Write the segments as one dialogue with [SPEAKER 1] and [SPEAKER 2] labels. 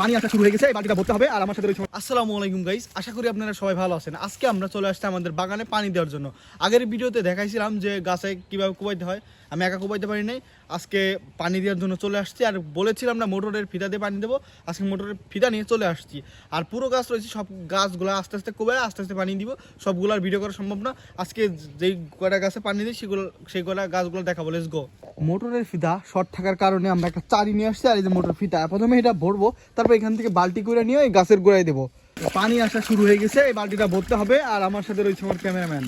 [SPEAKER 1] পানি আসা শুরু হয়ে গেছে, এই বালতিটা ভরতে হবে, আর আমার সাথে রয়েছে আসসালামু আলাইকুম গাইস আশা করি আপনারা সবাই ভালো আছেন। আজকে আমরা চলে আসছি আমাদের বাগানে পানি দেওয়ার জন্য। আগের ভিডিওতে দেখাইছিলাম যে গাছে কীভাবে কুবাইতে হয়। আমি একা কুবাইতে পারি নাই। আজকে পানি দেওয়ার জন্য চলে আসছি। আর বলেছিলাম না মোটরের ফিতা দিয়ে পানি দেবো। আজকে মোটরের ফিতা নিয়ে চলে আসছি। আর পুরো গাছ রয়েছে সব গাছগুলো আস্তে আস্তে কুবাই আস্তে আস্তে পানি দিব। সবগুলো আর ভিডিও করা সম্ভব না। আজকে যেই কয়টা গাছে পানি দিই সেগুলো সেই কয়টা গাছগুলো দেখাবো। লেটস গো মোটরের ফিতা শর্ট থাকার কারণে আমরা একটা চারি নিয়ে আসছি আর এই যে মোটর ফিতা প্রথমে এটা ভরবো তারপর এখান থেকে বালতি করে নিয়ে এই গাছের গোড়ায় দেবো। পানি আসা শুরু হয়ে গেছে এই বালতিটা ভরতে হবে। আর আমার সাথে রয়েছে আমার ক্যামেরাম্যান।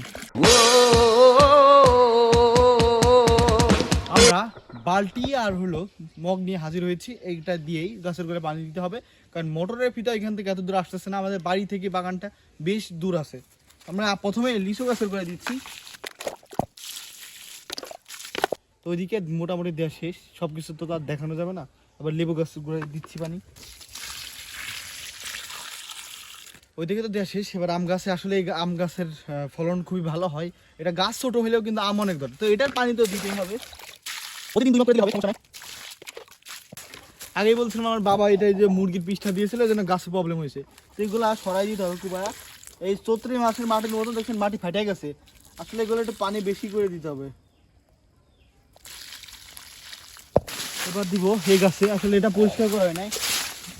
[SPEAKER 1] বালতি আর হলো মগ নিয়ে হাজির হয়েছি। এইটা দিয়েই গাছের গোড়ায় পানি দিতে হবে। কারণ মোটরের ফিতা এখান থেকে এত দূর আসতেছে না। আমাদের বাড়ি থেকে বাগানটা বেশ দূর আছে। আমরা প্রথমে লিচু গাছের গোড়ায় দিচ্ছি। তো ওইদিকে মোটামুটি দেওয়া শেষ। সব কিছু তো তার দেখানো যাবে না। আবার লেবু গাছগুলো দিচ্ছি পানি। ওইদিকে তো দেওয়া শেষ। এবার আম গাছে আসলে এই আম গাছের ফলন খুবই ভালো হয়। এটা গাছ ছোটো হলেও কিন্তু আম অনেক ধরে তো এটার পানি তো দিতেই হবে। প্রতিদিন দুই করে দিলে হবে, সমস্যা নাই। আগেই বলছিলাম আমার বাবা এটা এই যে মুরগির পিসটা দিয়েছিল জন্য গাছের প্রবলেম হয়েছে। তো এগুলো আর সরাই দিতে হবে কুবায়া এই চৈত্রি মাসের মাটির মতো দেখছেন মাটি ফাটে গেছে। আসলে এগুলো একটু পানি বেশি করে দিতে হবে। এবার দিব এই গাছে, আসলে এটা পরিষ্কার করা হয় নাই।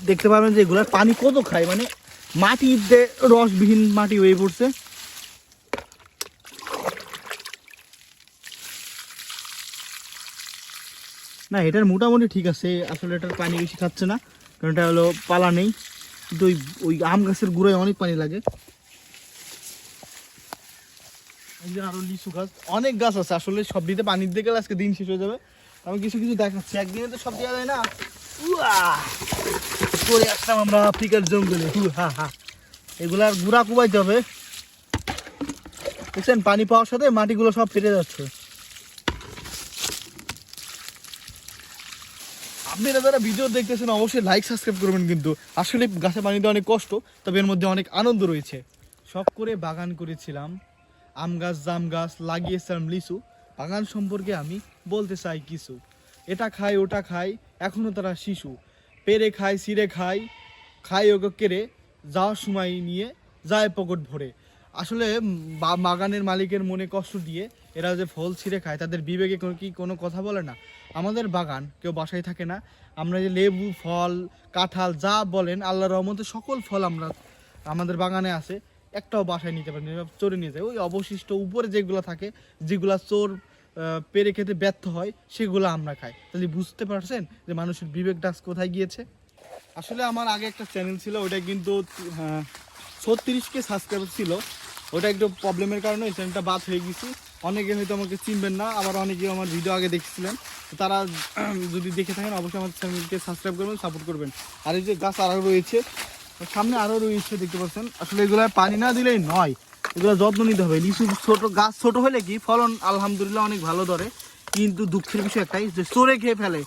[SPEAKER 1] দেখতে পাবেন যে এগুলার পানি কত খায় মানে মাটিতে রসবিহীন মাটি হয়ে পড়ছে না, এটার মোটামুটি ঠিক আছে, আসলে এটার পানি বেশি খাচ্ছে না, কারণ এটা হলো পালা নেই, কিন্তু ওই ওই আম গাছের গুঁড়োয় অনেক পানি লাগে। আরও লিচু গাছ, অনেক গাছ আছে, আসলে সব দিতে পানি দিতে গেলে আজকে দিন শেষ হয়ে যাবে। আমি কিছু কিছু দেখাচ্ছি, একদিনে তো সব দেওয়া যায় না! করে আমরা আফ্রিকার জঙ্গলে, হু, হা হা। এগুলার গুড়া কুবাইতে হবে। দেখছেন, পানি পাওয়ার সাথে মাটিগুলো সব ফেটে যাচ্ছে। আপনারা যারা ভিডিও দেখতেছেন, অবশ্যই লাইক সাবস্ক্রাইব করবেন কিন্তু। আসলে গাছে পানি দেওয়া অনেক কষ্ট, তবে এর মধ্যে অনেক আনন্দ রয়েছে। শখ করে বাগান করেছিলাম। আম গাছ, জাম গাছ লাগিয়েছিলাম লিচু। বাগান সম্পর্কে আমি বলতে চাই কিছু। এটা খাই, ওটা খাই এখনও তারা শিশু। পেরে খায়, সিরে খায় খায় ওকে কেড়ে, যাওয়ার সময় নিয়ে যায় পকেট ভরে। আসলে বাগানের মালিকের মনে কষ্ট দিয়ে এরা যে ফল ছিঁড়ে খায়, তাদের বিবেকে কি কোনো কথা বলে না। আমাদের বাগান কেউ বাসায় থাকে না। আমরা যে লেবু, ফল, কাঁঠাল যা বলেন, আল্লাহর রহমতে সকল ফল আমরা, আমাদের বাগানে আছে। একটাও বাসায় নিতে পারি চোরে নিয়ে যায়। ওই অবশিষ্ট উপরে যেগুলো থাকে, যেগুলো চোর পেরে খেতে ব্যর্থ হয়, সেগুলো আমরা খাই। তাহলে বুঝতে পারছেন যে মানুষের বিবেক ডাস কোথায় গিয়েছে? আসলে আমার আগে একটা চ্যানেল ছিল ওটা কিন্তু ছত্রিশকে সাবস্ক্রাইবার ছিল। ওটা একটু প্রবলেমের কারণে ওই বাদ হয়ে গেছি। অনেকে হয়তো আমাকে চিনবেন না, আবার অনেকে আমার ভিডিও আগে দেখছিলেন। তারা যদি দেখে থাকেন, অবশ্যই আমার চ্যানেলকে সাবস্ক্রাইব করবেন সাপোর্ট করবেন। আর এই যে গাছ আরও রয়েছে, সামনে আরও রয়েছে, দেখতে পাচ্ছেন। আসলে এগুলো পানি না দিলেই নয়, এগুলো যত্ন নিতে হবে। লিচু ছোট, গাছ ছোট হলে কি ফলন আলহামদুলিল্লাহ অনেক ভালো ধরে। কিন্তু দুঃখের বিষয় একটাই যে চোরে খেয়ে ফেলে।